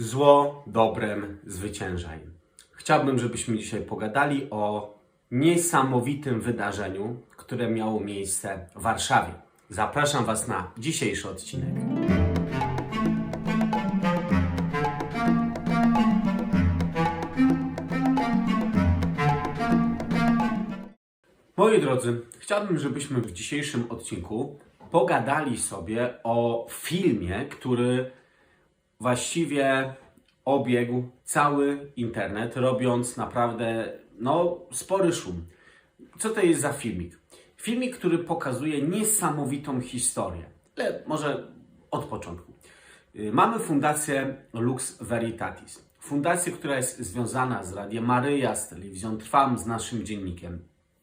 Zło dobrem zwyciężaj. Chciałbym, żebyśmy dzisiaj pogadali o niesamowitym wydarzeniu, które miało miejsce w Warszawie. Zapraszam Was na dzisiejszy odcinek. Moi drodzy, chciałbym, żebyśmy w dzisiejszym odcinku pogadali sobie o filmie, który właściwie obiegł cały internet, robiąc naprawdę no, spory szum. Co to jest za filmik? Filmik, który pokazuje niesamowitą historię. Ale może od początku. Y, Mamy fundację Lux Veritatis. Fundację, która jest związana z Radiem Maryja, z Telewizją Trwam, z naszym dziennikiem.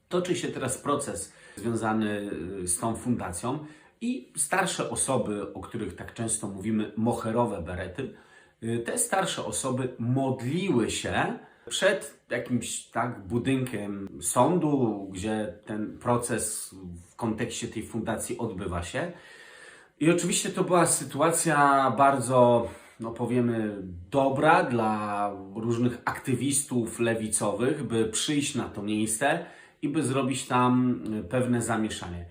Toczy się teraz proces związany y, z tą fundacją i starsze osoby, o których tak często mówimy, moherowe berety, y, te starsze osoby modliły się przed jakimś tak budynkiem sądu, gdzie ten proces w kontekście tej fundacji odbywa się. I oczywiście to była sytuacja bardzo, no powiemy, dobra dla różnych aktywistów lewicowych, by przyjść na to miejsce i by zrobić tam y, pewne zamieszanie.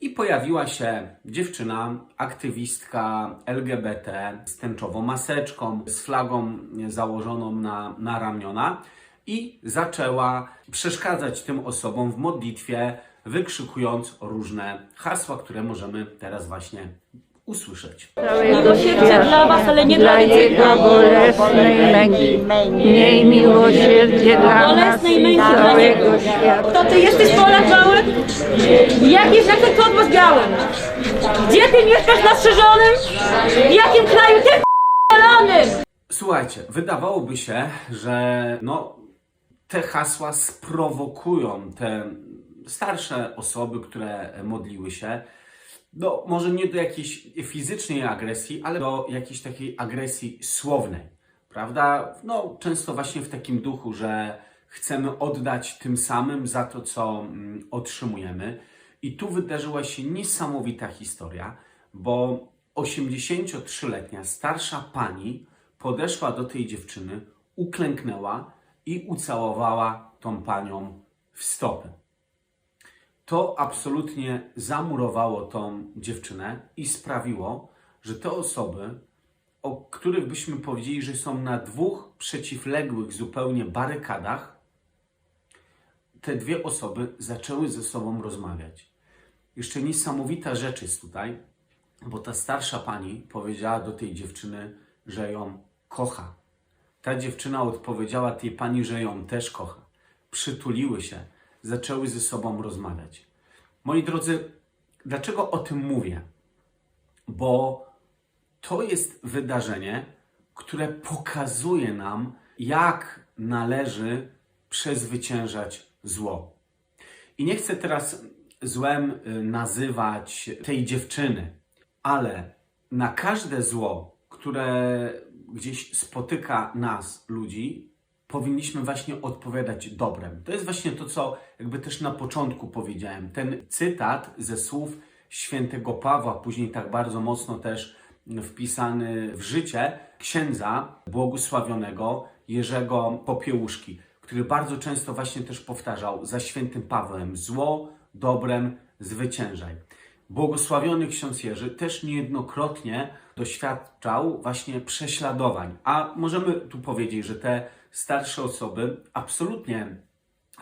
I pojawiła się dziewczyna, aktywistka LGBT z tęczową maseczką, z flagą założoną na, na ramiona i zaczęła przeszkadzać tym osobom w modlitwie, wykrzykując różne hasła, które możemy teraz właśnie usłyszeć. Miłosierdzie dla was, ale nie dla. Jego bolesnej męki. Miej miłosierdzie dla nas i męki dla całego Niego. świata. To ty jesteś Polak mały? Jak jest jak ten kosmos białym? Gdzie ty mieszkasz na strzyżonym? W jakim kraju ty p***lonym? Słuchajcie, wydawałoby się, że no, te hasła sprowokują te starsze osoby, które modliły się, no, może nie do jakiejś fizycznej agresji, ale do jakiejś takiej agresji słownej, prawda? No, często właśnie w takim duchu, że chcemy oddać tym samym za to, co mm, otrzymujemy. I tu wydarzyła się niesamowita historia, bo 83-letnia starsza pani podeszła do tej dziewczyny, uklęknęła i ucałowała tą panią w stopę. To absolutnie zamurowało tą dziewczynę i sprawiło, że te osoby, o których byśmy powiedzieli, że są na dwóch przeciwległych zupełnie barykadach, te dwie osoby zaczęły ze sobą rozmawiać. Jeszcze niesamowita rzecz jest tutaj, bo ta starsza pani powiedziała do tej dziewczyny, że ją kocha. Ta dziewczyna odpowiedziała tej pani, że ją też kocha. Przytuliły się, zaczęły ze sobą rozmawiać. Moi drodzy, dlaczego o tym mówię? Bo to jest wydarzenie, które pokazuje nam, jak należy przezwyciężać zło. I nie chcę teraz złem y, nazywać tej dziewczyny, ale na każde zło, które gdzieś spotyka nas, ludzi, powinniśmy właśnie odpowiadać dobrem. To jest właśnie to, co jakby też na początku powiedziałem. Ten cytat ze słów świętego Pawła, później tak bardzo mocno też wpisany w życie księdza błogosławionego Jerzego Popiełuszki, który bardzo często właśnie też powtarzał za świętym Pawłem zło dobrem zwyciężaj. Błogosławiony ksiądz Jerzy też niejednokrotnie doświadczał właśnie prześladowań. A możemy tu powiedzieć, że te starsze osoby absolutnie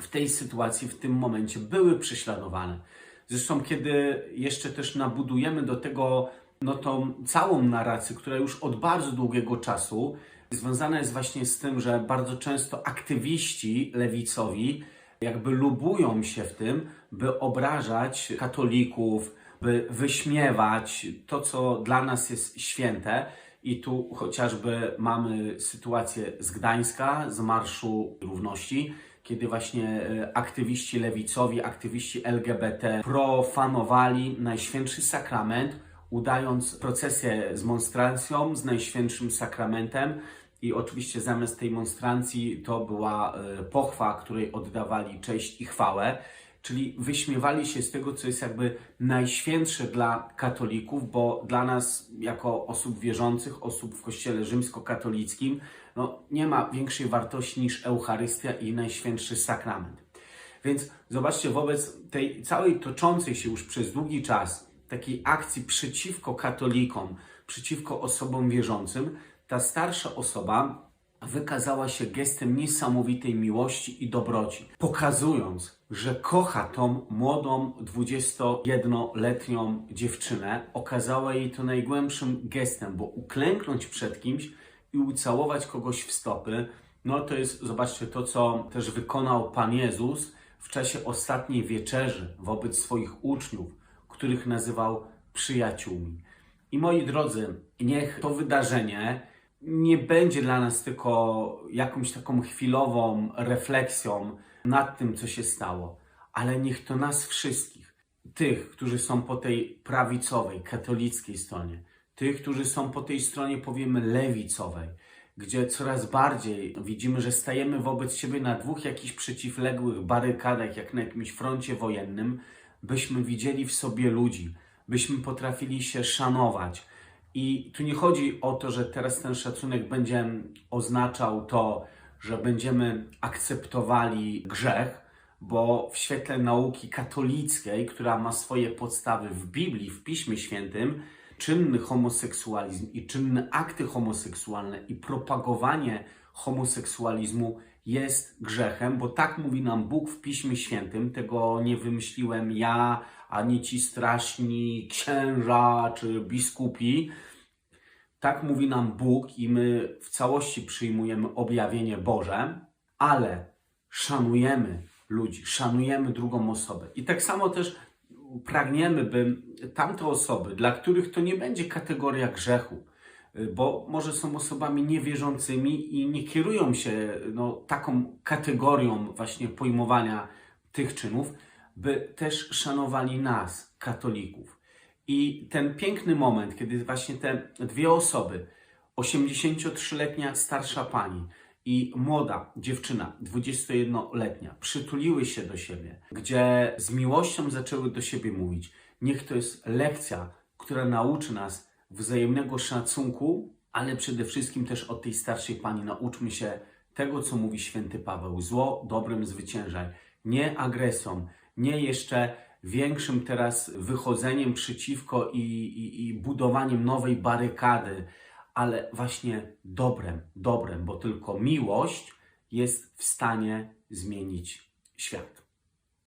w tej sytuacji, w tym momencie były prześladowane. Zresztą, kiedy jeszcze też nabudujemy do tego no, tą całą narrację, która już od bardzo długiego czasu związana jest właśnie z tym, że bardzo często aktywiści lewicowi jakby lubują się w tym, by obrażać katolików, by wyśmiewać to, co dla nas jest święte. I tu chociażby mamy sytuację z Gdańska, z Marszu Równości, kiedy właśnie e, aktywiści lewicowi, aktywiści LGBT profanowali Najświętszy Sakrament, udając procesję z monstrancją, z Najświętszym Sakramentem. I oczywiście zamiast tej monstrancji to była e, pochwa, której oddawali cześć i chwałę. Czyli wyśmiewali się z tego, co jest jakby najświętsze dla katolików, bo dla nas, jako osób wierzących, osób w kościele rzymskokatolickim, no, nie ma większej wartości niż Eucharystia i najświętszy sakrament. Więc zobaczcie, wobec tej całej toczącej się już przez długi czas takiej akcji przeciwko katolikom, przeciwko osobom wierzącym, ta starsza osoba wykazała się gestem niesamowitej miłości i dobroci, pokazując, że kocha tą młodą 21-letnią dziewczynę, okazała jej to najgłębszym gestem, bo uklęknąć przed kimś i ucałować kogoś w stopy, no to jest, zobaczcie, to co też wykonał Pan Jezus w czasie ostatniej wieczerzy wobec swoich uczniów, których nazywał przyjaciółmi. I moi drodzy, niech to wydarzenie nie będzie dla nas tylko jakąś taką chwilową refleksją nad tym, co się stało, ale niech to nas wszystkich, tych, którzy są po tej prawicowej, katolickiej stronie, tych, którzy są po tej stronie, powiemy, lewicowej, gdzie coraz bardziej widzimy, że stajemy wobec siebie na dwóch jakichś przeciwległych barykadach, jak na jakimś froncie wojennym, byśmy widzieli w sobie ludzi, byśmy potrafili się szanować. I tu nie chodzi o to, że teraz ten szacunek będzie oznaczał to, że będziemy akceptowali grzech, bo w świetle nauki katolickiej, która ma swoje podstawy w Biblii, w Piśmie Świętym, czynny homoseksualizm i czynne akty homoseksualne i propagowanie homoseksualizmu jest grzechem, bo tak mówi nam Bóg w Piśmie Świętym. Tego nie wymyśliłem ja, ani ci straszni księża czy biskupi. Tak mówi nam Bóg i my w całości przyjmujemy objawienie Boże, ale szanujemy ludzi, szanujemy drugą osobę. I tak samo też pragniemy, by tamte osoby, dla których to nie będzie kategoria grzechu, bo może są osobami niewierzącymi i nie kierują się no, taką kategorią właśnie pojmowania tych czynów, by też szanowali nas, katolików. I ten piękny moment, kiedy właśnie te dwie osoby, 83-letnia starsza pani i młoda dziewczyna, 21-letnia, przytuliły się do siebie, gdzie z miłością zaczęły do siebie mówić. Niech to jest lekcja, która nauczy nas wzajemnego szacunku, ale przede wszystkim też od tej starszej pani nauczmy się tego, co mówi święty Paweł. Zło dobrem zwyciężaj. Nie agresją, nie jeszcze większym teraz wychodzeniem przeciwko i, i, i budowaniem nowej barykady, ale właśnie dobrem, dobrem, bo tylko miłość jest w stanie zmienić świat.